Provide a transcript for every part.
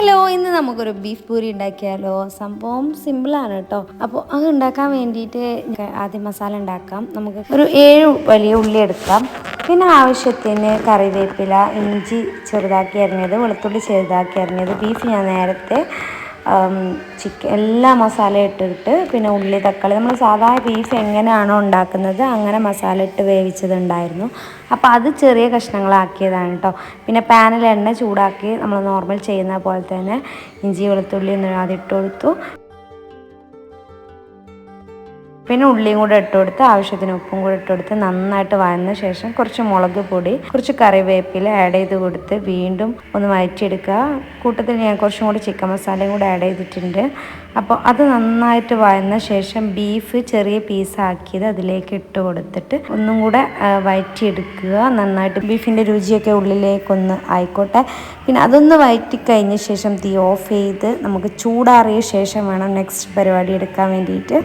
Hello ഇന്ന് നമുക്കൊരു beef puri ഉണ്ടാക്കിയാലോ? സംഭവം സിമ്പിളാണ് കേട്ടോ. അപ്പോൾ അത് ഉണ്ടാക്കാൻ വേണ്ടിയിട്ട് ആദ്യം മസാല ഉണ്ടാക്കാം. നമുക്ക് ഒരു ഏഴ് വലിയ ഉള്ളി എടുക്കാം. പിന്നെ ആവശ്യത്തിന് കറിവേപ്പില ഇഞ്ചി ചെറുതാക്കി അരിഞ്ഞത് വെളുത്തുള്ളി ചെറുതാക്കി അരിഞ്ഞത് ബീഫ് ഞാൻ നേരത്തെ ചിക്കൻ എല്ലാ മസാല ഇട്ടിട്ട് പിന്നെ ഉള്ളി തക്കാളി. നമ്മൾ സാധാ ബീഫ് എങ്ങനെയാണോ ഉണ്ടാക്കുന്നത് അങ്ങനെ മസാല ഇട്ട് വേവിച്ചതുണ്ടായിരുന്നു. അപ്പോൾ അത് ചെറിയ കഷ്ണങ്ങളാക്കിയതാണ് കേട്ടോ പിന്നെ പാനിൽ എണ്ണ ചൂടാക്കി നമ്മൾ നോർമൽ ചെയ്യുന്ന പോലെ തന്നെ ഇഞ്ചി വെളുത്തുള്ളി ഒന്ന് അതിട്ട് കൊടുത്തു. പിന്നെ ഉള്ളിയും കൂടെ ഇട്ട് കൊടുത്ത് ആവശ്യത്തിന് ഉപ്പും കൂടെ ഇട്ട് കൊടുത്ത് നന്നായിട്ട് വഴന്ന ശേഷം കുറച്ച് മുളക് പൊടി കുറച്ച് കറിവേപ്പില ആഡ് ചെയ്ത് കൊടുത്ത് വീണ്ടും ഒന്ന് വഴറ്റിയെടുക്കുക. കൂട്ടത്തിൽ ഞാൻ കുറച്ചും കൂടി ചിക്കൻ മസാലയും കൂടെ ആഡ് ചെയ്തിട്ടുണ്ട്. അപ്പോൾ അത് നന്നായിട്ട് വഴന്ന ശേഷം ബീഫ് ചെറിയ പീസാക്കിയത് അതിലേക്ക് ഇട്ട് കൊടുത്തിട്ട് ഒന്നും കൂടെ വഴറ്റിയെടുക്കുക. നന്നായിട്ട് ബീഫിന്റെ രുചിയൊക്കെ ഉള്ളിലേക്കൊന്ന് ആയിക്കോട്ടെ. പിന്നെ അതൊന്ന് വയറ്റിക്കഴിഞ്ഞ കഴിഞ്ഞ ശേഷം തീ ഓഫ് ചെയ്ത് നമുക്ക് ചൂടാറിയ ശേഷം വേണം നെക്സ്റ്റ് പരിപാടി എടുക്കാൻ വേണ്ടിയിട്ട്.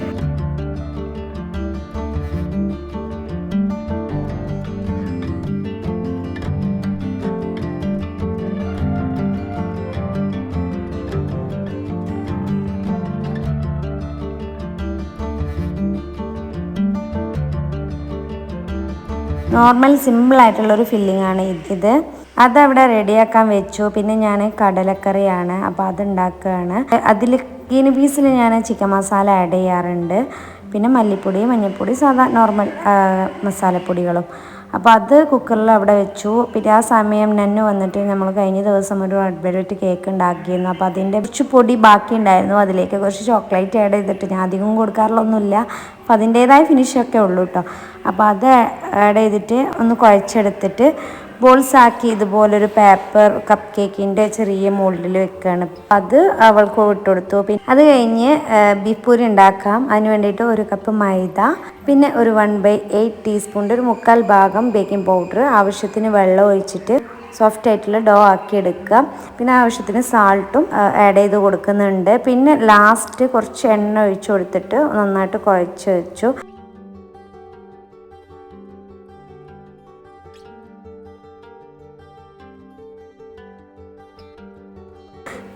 നോർമൽ സിമ്പിൾ ആയിട്ടുള്ള ഒരു ഫില്ലിംഗ് ആണ് ഇത്. അതവിടെ റെഡിയാക്കാൻ വെച്ചു. പിന്നെ ഞാൻ കടലക്കറിയാണ്. അപ്പോൾ അത് ഉണ്ടാക്കുകയാണ്. അതിൽ ഗീനി പീസിൽ ഞാൻ ചിക്കൻ മസാല ആഡ് ചെയ്യാറുണ്ട്. പിന്നെ മല്ലിപ്പൊടി മഞ്ഞൾപ്പൊടി സാധാ നോർമൽ മസാലപ്പൊടികളും. അപ്പോൾ അത് കുക്കറിൽ അവിടെ വെച്ചു. പിന്നെ ആ സമയം നന്നു വന്നിട്ട് നമ്മൾ കഴിഞ്ഞ ദിവസം ഒരു റെഡ് വെൽവെറ്റ് കേക്ക് ഉണ്ടാക്കിയിരുന്നു. അപ്പോൾ അതിന്റെ കുറച്ച് പൊടി ബാക്കി ഉണ്ടായിരുന്നു. അതിലേക്ക് കുറച്ച് ചോക്ലേറ്റ് ആഡ് ചെയ്തിട്ട് ഞാൻ അധികം കൊടുക്കാറുള്ളൊന്നുമില്ല. അപ്പോൾ അതിന്റേതായ ഫിനിഷൊക്കെ ഉള്ളൂ കേട്ടോ അപ്പോൾ അത് ആഡ് ചെയ്തിട്ട് ഒന്ന് കുഴച്ചെടുത്തിട്ട് ബോൾസ് ആക്കി ഇതുപോലൊരു പേപ്പർ കപ്പ് കേക്കിന്റെ ചെറിയ മോൾഡിൽ വെക്കുകയാണ് അത് അവൾക്ക് ഇട്ട് കൊടുത്തു പിന്നെ അത് കഴിഞ്ഞ് ബീഫ് പൂരി ഉണ്ടാക്കാം. അതിന് വേണ്ടിയിട്ട് ഒരു കപ്പ് മൈദ പിന്നെ ഒരു വൺ ബൈ എയ്റ്റ് ടീസ്പൂണിന്റെ ഒരു മുക്കാൽ ഭാഗം ബേക്കിംഗ് പൗഡർ ആവശ്യത്തിന് വെള്ളം ഒഴിച്ചിട്ട് സോഫ്റ്റ് ആയിട്ടുള്ള ഡോ ആക്കി എടുക്കുക പിന്നെ ആവശ്യത്തിന് സാൾട്ടും ആഡ് ചെയ്ത് കൊടുക്കുന്നുണ്ട്. പിന്നെ ലാസ്റ്റ് കുറച്ച് എണ്ണ ഒഴിച്ചു കൊടുത്തിട്ട് നന്നായിട്ട് കുഴച്ച് വെച്ചു.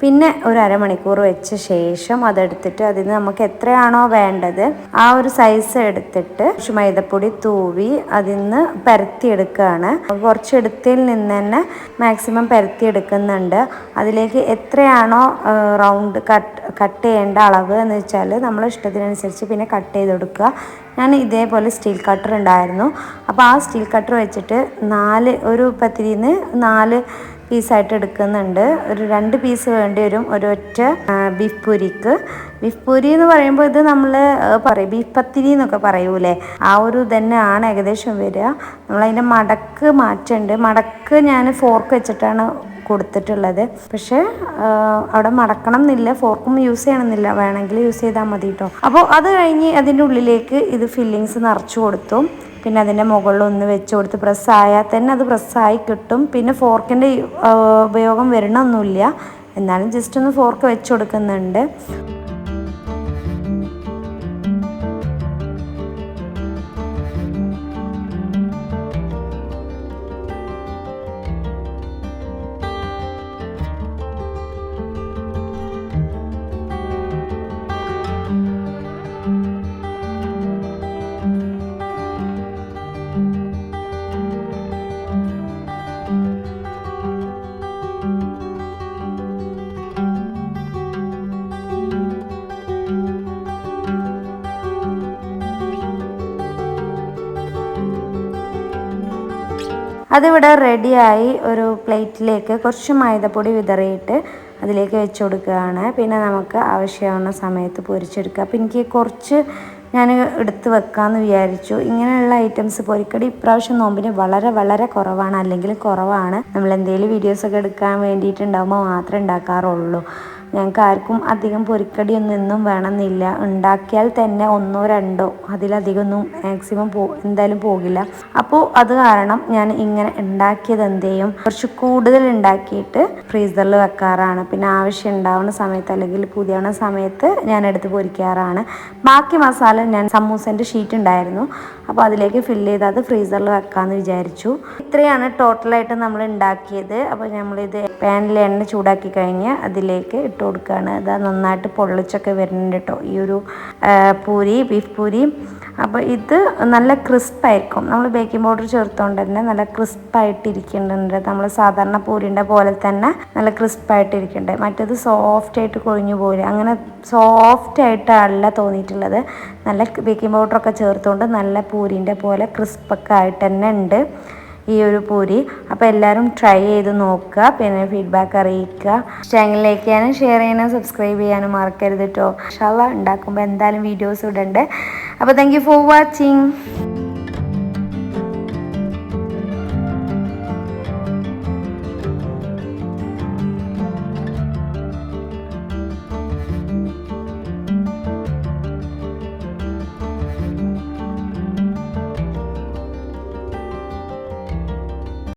പിന്നെ ഒരു അരമണിക്കൂർ വെച്ച ശേഷം അതെടുത്തിട്ട് അതിൽ നിന്ന് നമുക്ക് എത്രയാണോ വേണ്ടത് ആ ഒരു സൈസ് എടുത്തിട്ട് മൈദപ്പൊടി തൂവി അതിൽ നിന്ന് പരത്തിയെടുക്കുകയാണ്. കുറച്ച് എടുത്തതിൽ നിന്ന് തന്നെ മാക്സിമം പരത്തിയെടുക്കുന്നുണ്ട്. അതിലേക്ക് എത്രയാണോ റൗണ്ട് കട്ട് കട്ട് ചെയ്യേണ്ട അളവ് എന്ന് വെച്ചാൽ നമ്മൾ ഇഷ്ടത്തിനനുസരിച്ച് പിന്നെ കട്ട് ചെയ്ത് കൊടുക്കുക. ഞാൻ ഇതേപോലെ സ്റ്റീൽ കട്ടർ ഉണ്ടായിരുന്നു. അപ്പോൾ ആ സ്റ്റീൽ കട്ടർ വെച്ചിട്ട് നാല് ഒരു പത്തിരിന്ന് നാല് പീസായിട്ട് എടുക്കുന്നുണ്ട്. ഒരു രണ്ട് പീസ് വേണ്ടി വരും. ഒരൊറ്റ ബീഫ് പൂരിക്ക്. ബീഫ് പൂരി എന്ന് പറയുമ്പോൾ ഇത് നമ്മൾ പറയും. ബീഫ് പത്തിരി എന്നൊക്കെ പറയൂലേ? ആ ഒരു തന്നെ ആണ് ഏകദേശം വരിക. നമ്മളതിന്റെ മടക്ക് മാറ്റുണ്ട്. മടക്ക് ഞാൻ ഫോർക്ക് വെച്ചിട്ടാണ് കൊടുത്തിട്ടുള്ളത്. പക്ഷേ അവിടെ മടക്കണം എന്നില്ല. ഫോർക്കും യൂസ് ചെയ്യണമെന്നില്ല. വേണമെങ്കിൽ യൂസ് ചെയ്താൽ മതി കേട്ടോ അപ്പോൾ അത് കഴിഞ്ഞ് അതിന്റെ ഉള്ളിലേക്ക് ഇത് ഫില്ലിങ്സ് നിറച്ചു കൊടുത്തു. പിന്നെ അതിന്റെ മുകളിൽ ഒന്ന് വെച്ച് കൊടുത്ത് പ്രസ്സായാൽ തന്നെ അത് പ്രസ്സായി കിട്ടും. പിന്നെ ഫോർക്കിന്റെ ഉപയോഗം വരണമൊന്നുമില്ല എന്നാലും ജസ്റ്റ് ഒന്ന് ഫോർക്ക് വെച്ച് കൊടുക്കുന്നുണ്ട്. അതിവിടെ റെഡിയായി ഒരു പ്ലേറ്റിലേക്ക് കുറച്ച് മൈദപ്പൊടി വിതറിയിട്ട് അതിലേക്ക് വെച്ച് കൊടുക്കുകയാണ്. പിന്നെ നമുക്ക് ആവശ്യമാവുന്ന സമയത്ത് പൊരിച്ചെടുക്കുക അപ്പം എനിക്ക് കുറച്ച് ഞാൻ എടുത്ത് വെക്കാമെന്ന് വിചാരിച്ചു. ഇങ്ങനെയുള്ള ഐറ്റംസ് പൊരിക്കടി ഇപ്രാവശ്യം നോമ്പിന് വളരെ വളരെ കുറവാണ്. അല്ലെങ്കിൽ കുറവാണ്. നമ്മൾ എന്തെങ്കിലും വീഡിയോസൊക്കെ എടുക്കാൻ വേണ്ടിയിട്ടുണ്ടാകുമ്പോൾ മാത്രമേ ഉണ്ടാക്കാറുള്ളൂ. ഞങ്ങൾക്ക് ആർക്കും അധികം പൊരിക്കടിയൊന്നും എന്നും വേണമെന്നില്ല. ഉണ്ടാക്കിയാൽ തന്നെ ഒന്നോ രണ്ടോ അതിലധികമൊന്നും മാക്സിമം പോ എന്തായാലും പോകില്ല. അപ്പോൾ അത് കാരണം ഞാൻ ഇങ്ങനെ ഉണ്ടാക്കിയത് എന്ത് ചെയ്യും കുറച്ച് കൂടുതൽ ഉണ്ടാക്കിയിട്ട് ഫ്രീസറിൽ വെക്കാറാണ്. പിന്നെ ആവശ്യം ഉണ്ടാവുന്ന സമയത്ത് അല്ലെങ്കിൽ പുതിയണ സമയത്ത് ഞാൻ എടുത്ത് പൊരിക്കാറാണ്. ബാക്കി മസാല ഞാൻ സമൂസന്റെ ഷീറ്റ് ഉണ്ടായിരുന്നു. അപ്പോൾ അതിലേക്ക് ഫില്ല് ചെയ്ത് അത് ഫ്രീസറിൽ വെക്കാമെന്ന് വിചാരിച്ചു. ഇത്രയാണ് ടോട്ടലായിട്ട് നമ്മൾ ഉണ്ടാക്കിയത്. അപ്പോൾ നമ്മളിത് പാനിൽ എണ്ണ ചൂടാക്കി കഴിഞ്ഞ് അതിലേക്ക് ഇട്ട് കൊടുക്കുകയാണ് അത് നന്നായിട്ട് പൊള്ളിച്ചൊക്കെ വരുന്നുണ്ട് കേട്ടോ ഈ ഒരു പൂരി ബീഫ് പൂരി. അപ്പോൾ ഇത് നല്ല ക്രിസ്പായിരിക്കും നമ്മൾ ബേക്കിംഗ് പൗഡർ ചേർത്തുകൊണ്ട് തന്നെ നല്ല ക്രിസ്പായിട്ടിരിക്കുന്നുണ്ട് നമ്മൾ സാധാരണ പൂരിന്റെ പോലെ തന്നെ നല്ല ക്രിസ്പായിട്ടിരിക്കുന്നുണ്ട് മറ്റേത് സോഫ്റ്റ് ആയിട്ട് കൊഴിഞ്ഞു പോരും. അങ്ങനെ സോഫ്റ്റ് ആയിട്ടല്ല തോന്നിയിട്ടുള്ളത്. നല്ല ബേക്കിംഗ് പൗഡറൊക്കെ ചേർത്തുകൊണ്ട് നല്ല പൂരിന്റെ പോലെ ക്രിസ്പൊക്കെ ആയിട്ട് തന്നെ ഉണ്ട്. ഈ ഒരു പൂരി. അപ്പോൾ എല്ലാവരും ട്രൈ ചെയ്ത് നോക്കുക പിന്നെ ഫീഡ്ബാക്ക് അറിയിക്കുക. ചാനലിലേക്ക് ലൈക്ക് ചെയ്യാനും ഷെയർ ചെയ്യാനും സബ്സ്ക്രൈബ് ചെയ്യാനും മറക്കരുത് കേട്ടോ ഇൻഷാല്ല ഉണ്ടാക്കുമ്പോൾ എന്തായാലും വീഡിയോസ് ഇടണ്ടേ. അപ്പോൾ താങ്ക് ഫോർ വാച്ചിങ്